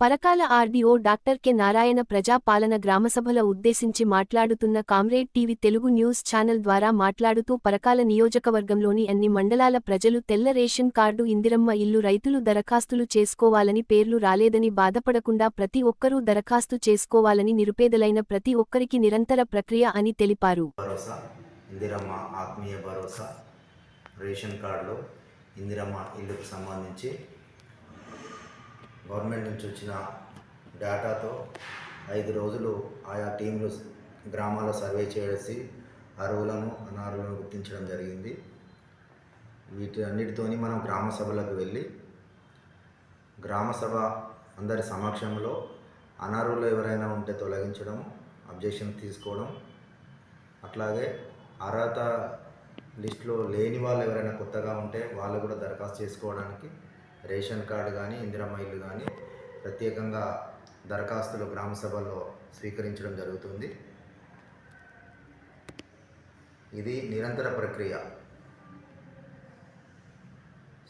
Parakala RDO doctor K. Narayana ప్రజాపాలన గ్రామసభల ఉద్దేశించి మాట్లాడుతున్న comrade TV Telugu news channel ద్వారా మాట్లాడుతూ పరకాల నియోజకవర్గంలోని అన్ని మండలాల ప్రజలు తెల్ల రేషన్ కార్డు ఇందిరమ్మ ఇల్లు రైతులు దరఖాస్తులు చేసుకోవాలని పేర్లు రాలేదని బాధపడకుండా ప్రతి ఒక్కరూ దరఖాస్తు చేసుకోవాలని నిరుపేదలైన ప్రతి ఒక్కరికి నిరంతర ప్రక్రియ అని తెలిపారు. రేషన్ ఇందిరమ్మ ఇల్లుకు సంబంధించి గవర్నమెంట్ నుంచి వచ్చిన డేటాతో ఐదు రోజులు ఆయా టీంలు గ్రామాల్లో సర్వే చేసి అరువులను అనారులను గుర్తించడం జరిగింది. వీటి అన్నిటితోని మనం గ్రామ సభలకు వెళ్ళి గ్రామ సభ అందరి సమక్షంలో అనారులు ఎవరైనా ఉంటే తొలగించడం అబ్జెక్షన్ తీసుకోవడం అట్లాగే అర్హత లిస్టులో లేని వాళ్ళు ఎవరైనా కొత్తగా ఉంటే వాళ్ళు కూడా దరఖాస్తు చేసుకోవడానికి రేషన్ కార్డు కానీ ఇందిరమ్మ ఇల్లు కానీ ప్రత్యేకంగా దరఖాస్తులు గ్రామ సభల్లో స్వీకరించడం జరుగుతుంది. ఇది నిరంతర ప్రక్రియ.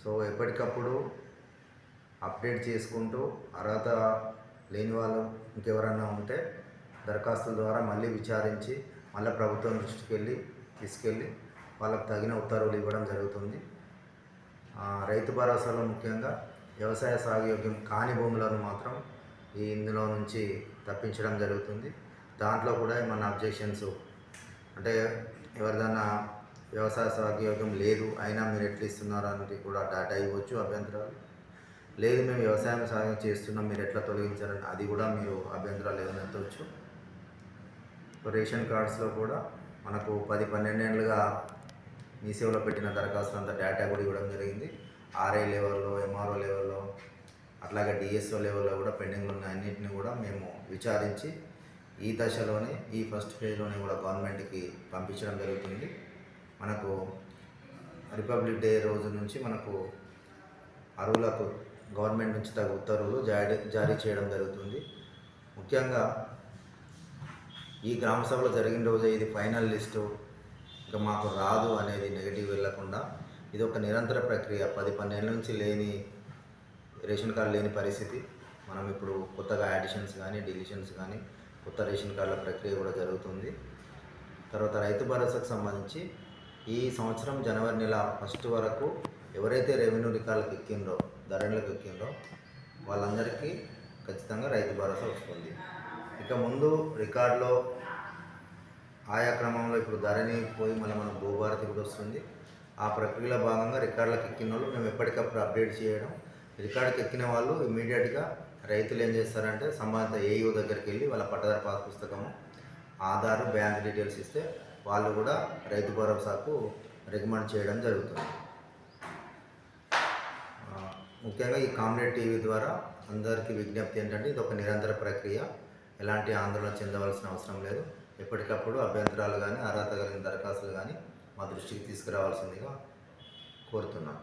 సో ఎప్పటికప్పుడు అప్డేట్ చేసుకుంటూ అర్హత లేని వాళ్ళు ఇంకెవరైనా ఉంటే దరఖాస్తుల ద్వారా మళ్ళీ విచారించి మళ్ళీ ప్రభుత్వం దృష్టికి వెళ్ళి తీసుకెళ్ళి వాళ్ళకు తగిన ఉత్తర్వులు ఇవ్వడం జరుగుతుంది. రైతు భరోసాలో ముఖ్యంగా వ్యవసాయ సాగు యోగ్యం కాని భూములను మాత్రం ఈ ఇందులో నుంచి తప్పించడం జరుగుతుంది. దాంట్లో కూడా ఏమన్నా అబ్జెక్షన్స్? అంటే ఎవరిదన్నా వ్యవసాయ సాగు యోగ్యం లేదు అయినా మీరు ఎట్లా ఇస్తున్నారు అనేది కూడా డాటా ఇవ్వచ్చు అభ్యంతరాలు. లేదు మేము వ్యవసాయం సాగు చేస్తున్నాం మీరు ఎట్లా తొలగించారని అది కూడా మీరు అభ్యంతరాలు లేవనెత్తవచ్చు రేషన్ కార్డ్స్లో కూడా మనకు పది పన్నెండేళ్ళుగా మీ సేవలో పెట్టిన దరఖాస్తులు అంతా డేటా కూడా ఇవ్వడం జరిగింది. ఆర్ఐ లెవెల్లో ఎంఆర్ఓ లెవెల్లో అట్లాగే డిఎస్ఓ లెవెల్లో కూడా పెండింగ్ ఉన్న అన్నింటిని కూడా మేము విచారించి ఈ దశలోనే ఈ ఫస్ట్ ఫేజ్లోనే కూడా గవర్నమెంట్కి పంపించడం జరుగుతుంది. మనకు రిపబ్లిక్ డే రోజు నుంచి మనకు అరువులకు గవర్నమెంట్ నుంచి తగు ఉత్తర్వులు జారీ జారీ చేయడం జరుగుతుంది. ముఖ్యంగా ఈ గ్రామ సభలో జరిగిన రోజే ఇది ఫైనల్ లిస్టు ఇంకా మాకు రాదు అనేది నెగిటివ్ వెళ్ళకుండా ఇది ఒక నిరంతర ప్రక్రియ. పది పన్నెండు నుంచి లేని రేషన్ కార్డు లేని పరిస్థితి. మనం ఇప్పుడు కొత్తగా యాడిషన్స్ కానీ డిలిషన్స్ కానీ కొత్త రేషన్ కార్డుల ప్రక్రియ కూడా జరుగుతుంది. తర్వాత రైతు భరోసాకు సంబంధించి ఈ సంవత్సరం జనవరి నెల ఫస్ట్ వరకు ఎవరైతే రెవెన్యూ రికార్డులకు ఎక్కిండ్రో ధరణులకు ఎక్కిండ్రో వాళ్ళందరికీ ఖచ్చితంగా రైతు భరోసా వస్తుంది. ఇక ముందు రికార్డులో ఆయా క్రమంలో ఇప్పుడు ధరణి పోయి మళ్ళీ మనం భూభారతి కూడా వస్తుంది. ఆ ప్రక్రియలో భాగంగా రికార్డులకు ఎక్కిన వాళ్ళు మేము ఎప్పటికప్పుడు అప్డేట్ చేయడం. రికార్డుకి ఎక్కిన వాళ్ళు ఇమీడియట్గా రైతులు ఏం చేస్తారంటే సంబంధిత ఏఈఓ దగ్గరికి వెళ్ళి వాళ్ళ పట్టదారు పాస్ పుస్తకము ఆధార్ బ్యాంక్ డీటెయిల్స్ ఇస్తే వాళ్ళు కూడా రైతు భరోసాకు రికమెండ్ చేయడం జరుగుతుంది. ముఖ్యంగా ఈ కామ్రేడ్ టీవీ ద్వారా అందరికీ విజ్ఞప్తి ఏంటంటే ఇది ఒక నిరంతర ప్రక్రియ. ఎలాంటి ఆందోళన చెందవలసిన అవసరం లేదు. ఎప్పటికప్పుడు అభ్యంతరాలు కానీ అర్హత కలిగిన దరఖాస్తులు కానీ మా దృష్టికి తీసుకురావాల్సిందిగా కోరుతున్నాను.